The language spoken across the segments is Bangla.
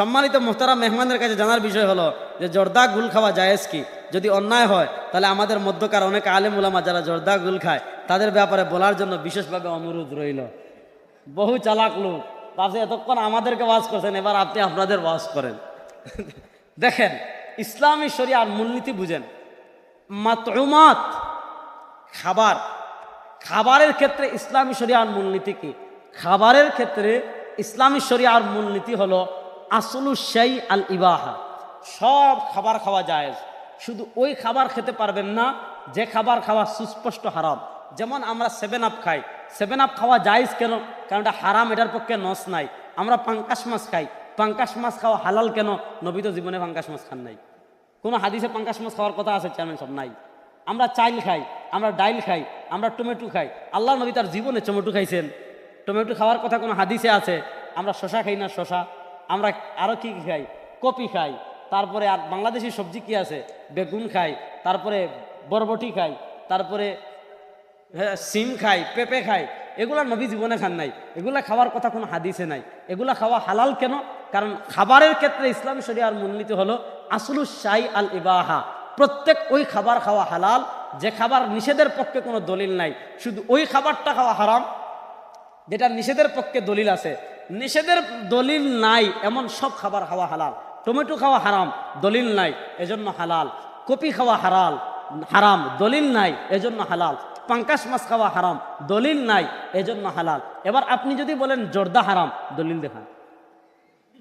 সম্মানিত মোহতারা মেহমানের কাছে জানার বিষয় হলো যে জর্দা গুল খাওয়া জায়েজ কি? যদি অন্যায় হয়, তাহলে আমাদের মধ্যকার অনেক আলেম উলামা যারা জর্দা গুল খায়, তাদের ব্যাপারে বলার জন্য বিশেষভাবে অনুরোধ রইল। বহু চালাক লোক পাশে এতক্ষণ আমাদেরকে ওয়াজ করছেন, এবার আপনি আপনাদের ওয়াজ করেন। দেখেন, ইসলামী শরিয়ার মূলনীতি বুঝেন। মাতরুমাত খাবার। খাবারের ক্ষেত্রে ইসলামী শরিয়ার মূলনীতি কি? খাবারের ক্ষেত্রে ইসলামী শরিয়ার মূলনীতি হলো আসলু সেই আল ইবাহা। সব খাবার খাওয়া যায় শুধু ওই খাবার খেতে পারবেন না, যে খাবার খাওয়া সুস্পষ্ট হারাম। যেমন আমরা সেভেন আপ খাই। সেভেন আপ খাওয়া জায়েজ কেন? কারণ এটা হারাম, এটার পক্ষে নস নাই। আমরা পাঙ্কাশ মাছ খাই। পাঙ্কাশ মাছ খাওয়া হালাল কেন? নবী তো জীবনে পাঙ্কাশ মাছ খান নাই। কোনো হাদিসে পাঙ্কাশ মাছ খাওয়ার কথা আছে চেয়ারম্যান সব নাই। আমরা চাইল খাই, আমরা ডাইল খাই, আমরা টমেটো খাই। আল্লাহ নবী তার জীবনে টমেটো খাইছেন। টমেটো খাওয়ার কথা কোনো হাদিসে আছে? আমরা শশা খাই না শশা আমরা আরও কি কী খাই? কপি খাই। তারপরে আর বাংলাদেশি সবজি কি আছে? বেগুন খাই। তারপরে বরবটি খাই। তারপরে হ্যাঁ সিম খাই, পেঁপে খাই। এগুলা নবী জীবনে খান নাই। এগুলা খাওয়ার কথা কোনো হাদিসে নাই। এগুলা খাওয়া হালাল কেন? কারণ খাবারের ক্ষেত্রে ইসলাম শরিয়ার মূলনীতি হলো আসলু শাই আল ইবাহা। প্রত্যেক ওই খাবার খাওয়া হালাল, যে খাবার নিষেধের পক্ষে কোনো দলিল নাই। শুধু ওই খাবারটা খাওয়া হারাম, যেটা নিষেধের পক্ষে দলিল আছে। নিষেধের দলিল নাই, এমন সব খাবার খাওয়া হালাল। টমেটো খাওয়া হারাম, দলিল নাই, এজন্য হালাল। কপি খাওয়া হারাল, হারাম, দলিল নাই, এজন্য হালাল। পাঙ্কাশ মাছ খাওয়া হারাম, দলিল নাই, এজন্য হালাল। এবার আপনি যদি বলেন জর্দা হারাম, দলিল দেখান।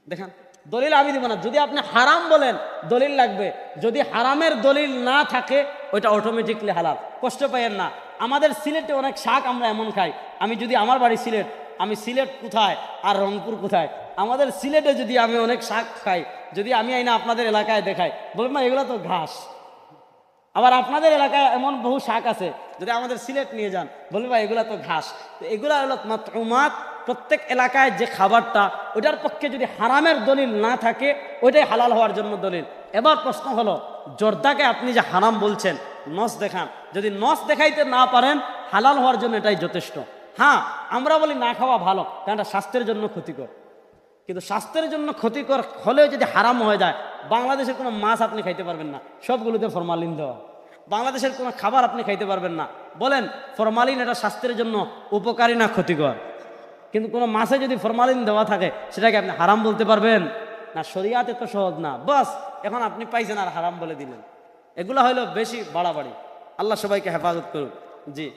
দেখান। দলিল আমি দিব না। যদি আপনি হারাম বলেন, দলিল লাগবে। যদি হারামের দলিল না থাকে, ওইটা অটোমেটিকলি হালাল। কষ্ট পাইয়েন না। আমাদের সিলেটে অনেক শাক আমরা এমন খাই। আমি যদি আমার বাড়ি সিলেট আমি সিলেট কোথায় আর রংপুর কোথায়? আমাদের সিলেটে যদি আমি অনেক শাক খাই, যদি আমি আইনা আপনাদের এলাকায় দেখাই, বলবেন না এগুলো তো ঘাস। আবার আপনাদের এলাকায় এমন বহু শাক আছে, যদি আমাদের সিলেট নিয়ে যান বলবে ভাই এগুলো তো ঘাস। তো এগুলা হলো মাতরুমাত প্রত্যেক এলাকায় যে খাবারটা, ওইটার পক্ষে যদি হারামের দলিল না থাকে, ওইটাই হালাল হওয়ার জন্য দলিল। এবার প্রশ্ন হলো, জর্দাকে আপনি যে হারাম বলছেন, নস দেখান। যদি নস দেখাইতে না পারেন, হালাল হওয়ার জন্য এটাই যথেষ্ট। হ্যাঁ আমরা বলি না খাওয়া ভালো, কারণ স্বাস্থ্যের জন্য ক্ষতিকর। কিন্তু স্বাস্থ্যের জন্য ক্ষতিকর হলেও যদি হারাম হয়ে যায়, বাংলাদেশের কোনো মাছ আপনি খাইতে পারবেন না, সবগুলোতে ফরমালিন দেওয়া। বাংলাদেশের কোনো খাবার আপনি খাইতে পারবেন না। বলেন ফরমালিন এটা স্বাস্থ্যের জন্য উপকারী না ক্ষতিকর? কিন্তু কোনো মাছে যদি ফরমালিন দেওয়া থাকে, সেটাকে আপনি হারাম বলতে পারবেন? না, শরিয়াতে তো সহজ না। বাস, এখন আপনি পাইছেন আর হারাম বলে দিলেন। এগুলো হলো বেশি বাড়াবাড়ি। আল্লাহ সবাইকে হেফাজত করুন জি।